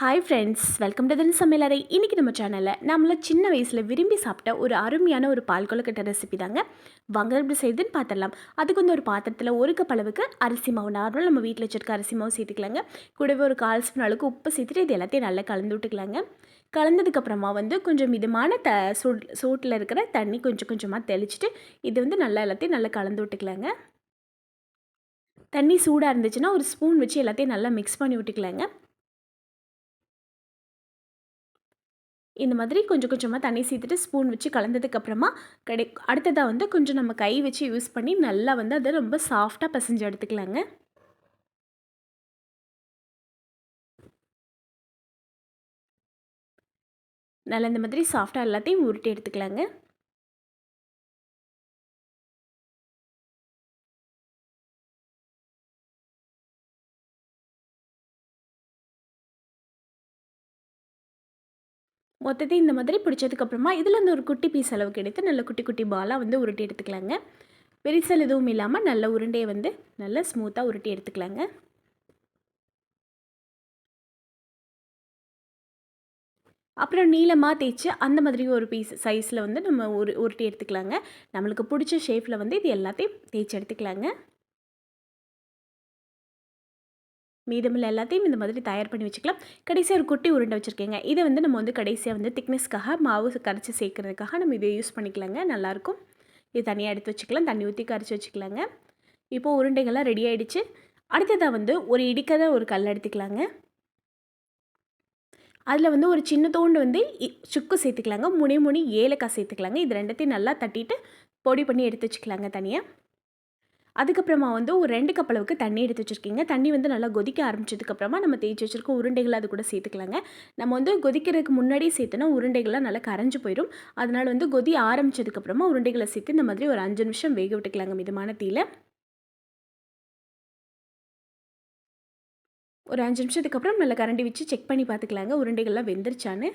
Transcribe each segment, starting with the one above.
Hi friends welcome to தன் சமையலறை இன்றைக்கி நம்ம சேனலில் நம்மள சின்ன வயசில் விரும்பி சாப்பிட்ட ஒரு அருமையான ஒரு பால் கொழுக்கட்டை ரெசிபி தாங்க. வாங்க எப்படி செய்யுதுன்னு பார்த்துடலாம். அதுக்கு வந்து ஒரு பாத்திரத்தில் ஒரு கப் அளவுக்கு அரிசி மாவு. நார்மல் நம்ம வீட்டில் வச்சுருக்க அரிசி மாவு சேர்த்துக்கலாங்க. கூடவே ஒரு கால் ஸ்பூன் அளவுக்கு உப்பு சேர்த்துட்டு இது எல்லாத்தையும் நல்லா கலந்து விட்டுக்கலாங்க. கலந்ததுக்கப்புறமா வந்து கொஞ்சம் மிதமான த சூட் சூட்டில் இருக்கிற தண்ணி கொஞ்சம் கொஞ்சமாக தெளிச்சிட்டு இது வந்து நல்லா எல்லாத்தையும் நல்லா கலந்து விட்டுக்கலாங்க. தண்ணி சூடாக இருந்துச்சுன்னா ஒரு ஸ்பூன் வச்சு எல்லாத்தையும் நல்லா மிக்ஸ் பண்ணி விட்டுக்கலாங்க. இந்த மாதிரி கொஞ்சம் கொஞ்சமாக தண்ணி சேர்த்துட்டு ஸ்பூன் வச்சு கலந்ததுக்கப்புறமா கிடை அடுத்ததாக வந்து கொஞ்சம் நம்ம கை வச்சு யூஸ் பண்ணி நல்லா வந்து அதை ரொம்ப சாஃப்டாக பசைஞ்சு எடுத்துக்கலாங்க. நல்லா இந்த மாதிரி சாஃப்டாக எல்லாத்தையும் உருட்டி எடுத்துக்கலாங்க. மொத்தத்தையும் இந்த மாதிரி பிடிச்சதுக்கப்புறமா இதில் அந்த ஒரு குட்டி பீஸ் அளவுக்கு எடுத்து நல்ல குட்டி குட்டி பாலாக வந்து உருட்டி எடுத்துக்கலாங்க. பெரிசல் எதுவும் இல்லாமல் நல்ல உருண்டையை வந்து நல்லா ஸ்மூத்தாக உருட்டி எடுத்துக்கலாங்க. அப்புறம் நீளமாக தேய்ச்சி அந்த மாதிரி ஒரு பீஸ் சைஸில் வந்து நம்ம உரு உருட்டி எடுத்துக்கலாங்க. நம்மளுக்கு பிடிச்ச ஷேப்பில் வந்து இது எல்லாத்தையும் தேய்ச்சி எடுத்துக்கலாங்க. மீதமில்ல எல்லாத்தையும் இந்த மாதிரி தயார் பண்ணி வச்சுக்கலாம். கடைசியாக ஒரு குட்டி உருண்டை வச்சுருக்கேங்க. இதை வந்து நம்ம வந்து கடைசியாக வந்து திக்னஸ்க்காக மாவு கரைச்சி சேர்க்குறதுக்காக நம்ம இதை யூஸ் பண்ணிக்கலாங்க. நல்லாயிருக்கும் இது தனியாக எடுத்து வச்சுக்கலாம். தண்ணி ஊற்றி கரைச்சி வச்சுக்கலாங்க. இப்போது உருண்டைகள்லாம் ரெடி ஆகிடுச்சு அடுத்ததாக வந்து ஒரு இடிக்கதை ஒரு கல் எடுத்துக்கலாங்க. அதில் வந்து ஒரு சின்ன தோண்டு வந்து சுக்கு சேர்த்துக்கலாங்க. முனி முனி ஏலக்காய் சேர்த்துக்கலாங்க. இது ரெண்டத்தையும் நல்லா தட்டிட்டு பொடி பண்ணி எடுத்து வச்சுக்கலாங்க தனியாக அதுக்கப்புறமா வந்து ஒரு ரெண்டு கப் அளவுக்கு தண்ணி எடுத்து வச்சுருக்கீங்க. தண்ணி வந்து நல்லா கொதிக்க ஆரம்பிச்சதுக்கப்புறமா நம்ம தேய்ச்சி வச்சுருக்க உருண்டைகள் அது கூட சேர்த்துக்கலாங்க. நம்ம வந்து கொதிக்கிறதுக்கு முன்னாடியே சேர்த்தோன்னா உருண்டைகள்லாம் நல்லா கரைஞ்சி போயிடும் அதனால் வந்து கொதி ஆரம்பிச்சதுக்கப்புறமா உருண்டைகளை சேர்த்து இந்த மாதிரி ஒரு அஞ்சு நிமிஷம் வேக விட்டுக்கலாங்க மிதமான தீயில். ஒரு அஞ்சு நிமிஷத்துக்கு அப்புறம் நல்லா கரண்டி வச்சு செக் பண்ணி பார்த்துக்கலாங்க உருண்டைகள்லாம் வெந்துருச்சான்னு.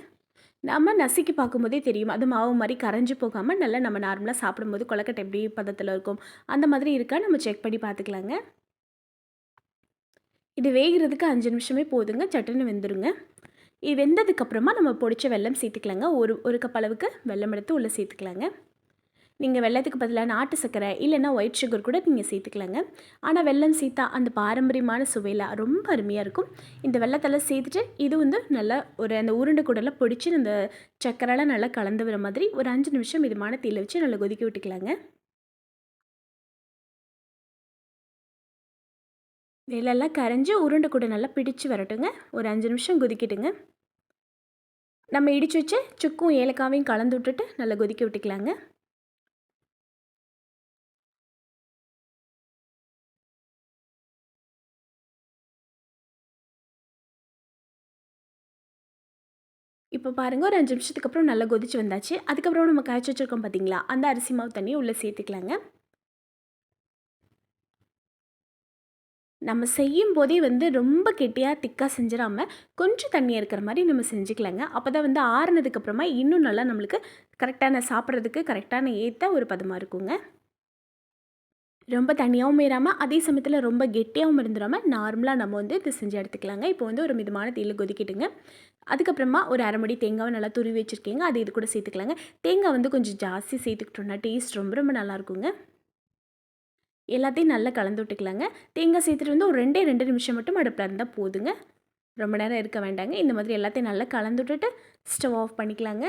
நம்ம நசுக்கி பார்க்கும்போதே தெரியும். அது மாவு மாதிரி கரைஞ்சி போகாமல் நல்லா நம்ம நார்மலாக சாப்பிடும்போது கொலக்கட்டை எப்படி பதத்தில் இருக்கும்? அந்த மாதிரி இருக்கா? நம்ம செக் பண்ணி பார்த்துக்கலாங்க. இது வேகிறதுக்கு அஞ்சு நிமிஷமே போதுங்க. சட்டுன்னு வெந்துருங்க. இது வெந்ததுக்கப்புறமா நம்ம பொடிச்ச வெள்ளம் சேர்த்துக்கலாங்க. ஒரு ஒரு கப் அளவுக்கு வெள்ளம் எடுத்து உள்ளே சேர்த்துக்கலாங்க. நீங்கள் வெள்ளத்துக்கு பதிலாக நாட்டு சர்க்கரை இல்லைன்னா ஒயிட் சுகர் கூட நீங்கள் சேர்த்துக்கலாங்க. ஆனால் வெள்ளம் சேர்த்தா அந்த பாரம்பரியமான சுவையில் ரொம்ப அருமையாக இருக்கும். இந்த வெள்ளத்தெல்லாம் சேர்த்துட்டு இது வந்து நல்லா ஒரு அந்த உருண்டை கூடலாம் பிடிச்சி அந்த சர்க்கரைலாம் நல்லா கலந்து வர மாதிரி ஒரு அஞ்சு நிமிஷம் மிதமான தீயில் வச்சு நல்லா கொதிக்க விட்டுக்கலாங்க. வெள்ளெல்லாம் கரைஞ்சி உருண்டை கூட நல்லா பிடிச்சு வரட்டுங்க. ஒரு அஞ்சு நிமிஷம் கொதிக்கிட்டுங்க. நம்ம இடித்து வச்சு சுக்கும் ஏலக்காவையும் கலந்து விட்டுட்டு நல்லா கொதிக்க விட்டுக்கலாங்க. இப்போ பாருங்கள் ஒரு அஞ்சு நிமிஷத்துக்கு அப்புறம் நல்லா கொதிச்சு வந்தாச்சு. அதுக்கப்புறம் நம்ம காய்ச்சி வச்சுருக்கோம் பார்த்தீங்களா அந்த அரிசி மாவு தண்ணியை உள்ளே சேர்த்துக்கலாங்க. நம்ம செய்யும் போதே வந்து ரொம்ப கெட்டியாக திக்காக செஞ்சிடாமல் கொஞ்சம் தண்ணி இருக்கிற மாதிரி நம்ம செஞ்சுக்கலாங்க. அப்போ தான் வந்து ஆறுனதுக்கப்புறமா இன்னும் நல்லா நம்மளுக்கு கரெக்டான சாப்பிட்றதுக்கு கரெக்டான ஏற்ற ஒரு பதமாக இருக்குங்க. ரொம்ப தனியாகவும் மீறாமல் அதே சமயத்தில் ரொம்ப கெட்டியாகவும் இருந்துடாமல் நார்மலாக நம்ம வந்து இது செஞ்சு எடுத்துக்கலாங்க. இப்போ வந்து ஒரு மிதமான தீயில் கொதிக்கிட்டுங்க. அதுக்கப்புறமா ஒரு அரை மணி தேங்காவை நல்லா துருவி வச்சுருக்கீங்க. அது இது கூட சேர்த்துக்கலாங்க. தேங்காய் வந்து கொஞ்சம் ஜாஸ்தி சேர்த்துக்கிட்டோம்னா டேஸ்ட் ரொம்ப ரொம்ப நல்லாயிருக்குங்க எல்லாத்தையும் நல்லா கலந்து விட்டுக்கலாங்க. தேங்காய் சேர்த்துட்டு வந்து ஒரு ரெண்டே ரெண்டு நிமிஷம் மட்டும் அடுப்பில் இருந்தால் போதுங்க. ரொம்ப நேரம் இருக்க வேண்டாங்க. இந்த மாதிரி எல்லாத்தையும் நல்லா கலந்து விட்டுட்டு ஸ்டவ் ஆஃப் பண்ணிக்கலாங்க.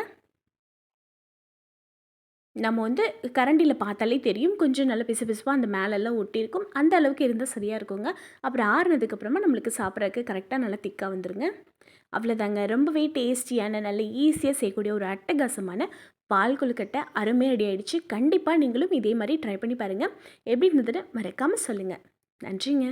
நம்ம வந்து கரண்டியில் பார்த்தாலே தெரியும். கொஞ்சம் நல்லா பிசு பிசுப்பாக அந்த மேலெல்லாம் ஒட்டியிருக்கும். அந்த அளவுக்கு இருந்தால் சரியாக இருக்குங்க. அப்புறம் ஆறுனதுக்கப்புறமா நம்மளுக்கு சாப்பிட்றதுக்கு கரெக்டாக நல்லா திக்காக வந்துருங்க. அவ்வளோதாங்க. ரொம்பவே டேஸ்டியான நல்ல ஈஸியாக செய்யக்கூடிய ஒரு அட்டகாசமான பால் கொழுக்கட்டை அருமையாக ரெடி ஆகிடுச்சு கண்டிப்பாக நீங்களும் இதே மாதிரி ட்ரை பண்ணி பாருங்கள் எப்படி இருந்ததுன்னு மறக்காமல் சொல்லுங்கள் நன்றிங்க.